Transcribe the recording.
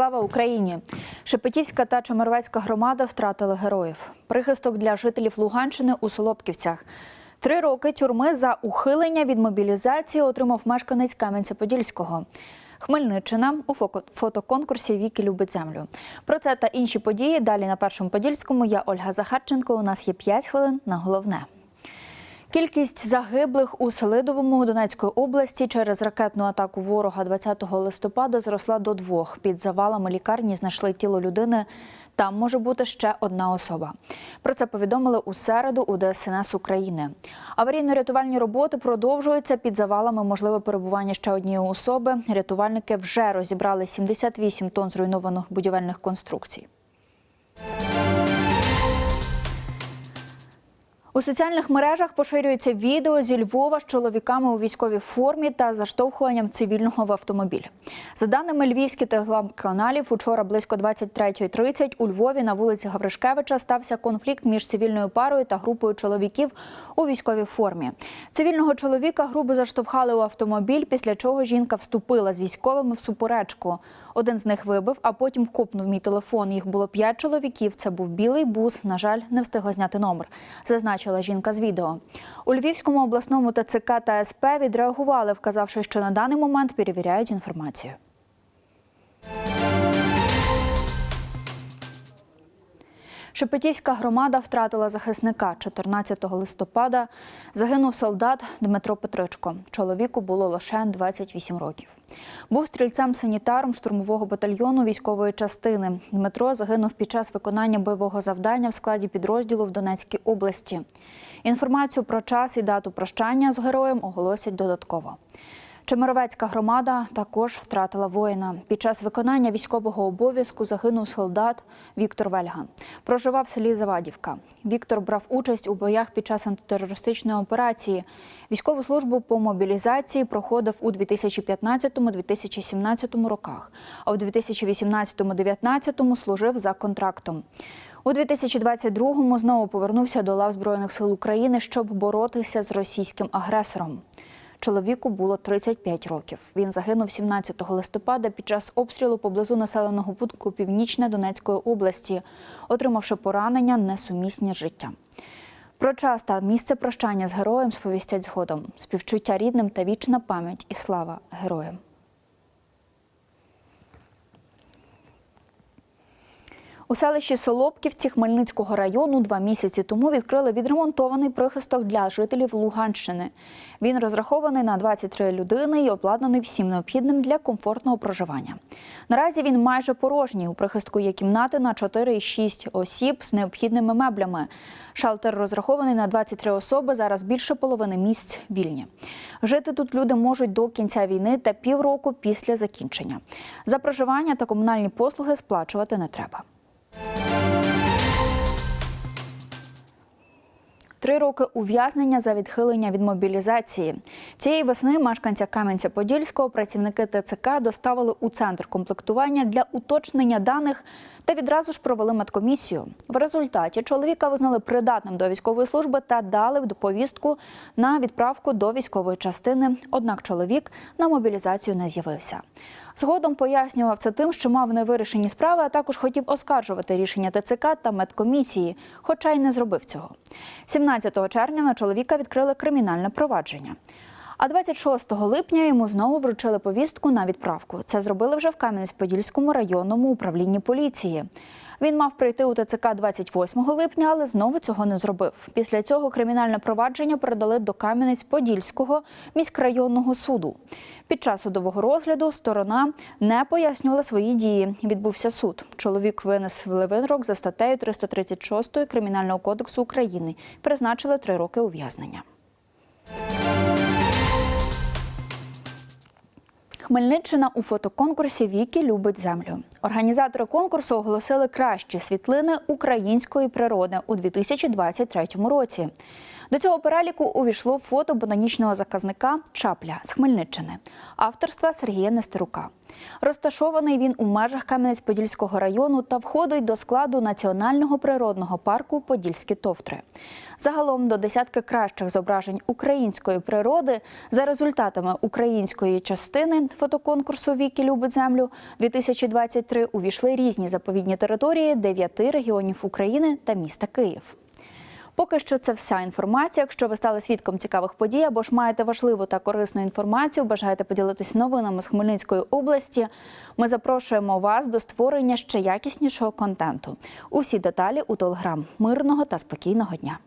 Слава Україні! Шепетівська та Чемеровецька громада втратили героїв. Прихисток для жителів Луганщини у Солопківцях. Три роки тюрми за ухилення від мобілізації отримав мешканець Кам'янця-Подільського. Хмельниччина у фотоконкурсі Віки любить землю. Про це та інші події далі на першому подільському. Я Ольга Захарченко. У нас є 5 хвилин на головне. Кількість загиблих у Селидовому Донецької області через ракетну атаку ворога 20 листопада зросла до двох. Під завалами лікарні знайшли тіло людини. Там може бути ще одна особа. Про це повідомили у середу у ДСНС України. Аварійно-рятувальні роботи продовжуються під завалами. Можливе перебування ще однієї особи. Рятувальники вже розібрали 78 тонн зруйнованих будівельних конструкцій. У соціальних мережах поширюється відео зі Львова з чоловіками у військовій формі та заштовхуванням цивільного в автомобіль. За даними львівських телеграм-каналів, учора близько 23.30 у Львові на вулиці Гавришкевича стався конфлікт між цивільною парою та групою чоловіків у військовій формі. Цивільного чоловіка грубо заштовхали у автомобіль, після чого жінка вступила з військовими в суперечку. Один з них вибив, а потім копнув мій телефон. Їх було п'ять чоловіків. Це був білий бус. На жаль, не встигла зняти номер, зазначила жінка з відео. У Львівському обласному ТЦК та СП відреагували, вказавши, що на даний момент перевіряють інформацію. Шепетівська громада втратила захисника 14 листопада. Загинув солдат Дмитро Петричко. Чоловіку було лише 28 років. Був стрільцем-санітаром штурмового батальйону військової частини. Дмитро загинув під час виконання бойового завдання в складі підрозділу в Донецькій області. Інформацію про час і дату прощання з героєм оголосять додатково. Чемеровецька громада також втратила воїна. Під час виконання військового обов'язку загинув солдат Віктор Вельган. Проживав в селі Завадівка. Віктор брав участь у боях під час антитерористичної операції. Військову службу по мобілізації проходив у 2015-2017 роках, а у 2018-2019 служив за контрактом. У 2022-му знову повернувся до лав Збройних сил України, щоб боротися з російським агресором. Чоловіку було 35 років. Він загинув 17 листопада під час обстрілу поблизу населеного пункту Північне Донецької області, отримавши поранення несумісні з життям. Про час та місце прощання з героєм сповістять згодом. Співчуття рідним та вічна пам'ять і слава героям. У селищі Солопківці Хмельницького району два місяці тому відкрили відремонтований прихисток для жителів Луганщини. Він розрахований на 23 людини і обладнаний всім необхідним для комфортного проживання. Наразі він майже порожній. У прихистку є кімнати на 4 і 6 осіб з необхідними меблями. Шалтер розрахований на 23 особи. Зараз більше половини місць вільні. Жити тут люди можуть до кінця війни та півроку після закінчення. За проживання та комунальні послуги сплачувати не треба. Три роки ув'язнення за відхилення від мобілізації. Цієї весни мешканця Кам'янця-Подільського працівники ТЦК доставили у центр комплектування для уточнення даних та відразу ж провели медкомісію. В результаті чоловіка визнали придатним до військової служби та дали повістку на відправку до військової частини. Однак чоловік на мобілізацію не з'явився. Згодом пояснював це тим, що мав невирішені справи, а також хотів оскаржувати рішення ТЦК та медкомісії, хоча й не зробив цього. 17 червня на чоловіка відкрили кримінальне провадження. А 26 липня йому знову вручили повістку на відправку. Це зробили вже в Кам'янець-Подільському районному управлінні поліції. Він мав прийти у ТЦК 28 липня, але знову цього не зробив. Після цього кримінальне провадження передали до Кам'янець-Подільського міськрайонного суду. Під час судового розгляду сторона не пояснювала свої дії. Відбувся суд. Чоловік винес вирок за статтею 336 Кримінального кодексу України. Призначили три роки ув'язнення. Хмельниччина у фотоконкурсі Віки любить землю. Організатори конкурсу оголосили кращі світлини української природи у 2023 році. До цього переліку увійшло фото ботанічного заказника Чапля з Хмельниччини, авторства Сергія Нестерука. Розташований він у межах Кам'янець-Подільського району та входить до складу національного природного парку Подільські товтри. Загалом до десятки кращих зображень української природи за результатами української частини фотоконкурсу Віки любить землю 2023 увійшли різні заповідні території дев'яти регіонів України та міста Київ. Поки що це вся інформація. Якщо ви стали свідком цікавих подій або ж маєте важливу та корисну інформацію, бажаєте поділитись новинами з Хмельницької області. Ми запрошуємо вас до створення ще якіснішого контенту. Усі деталі у телеграм мирного та спокійного дня.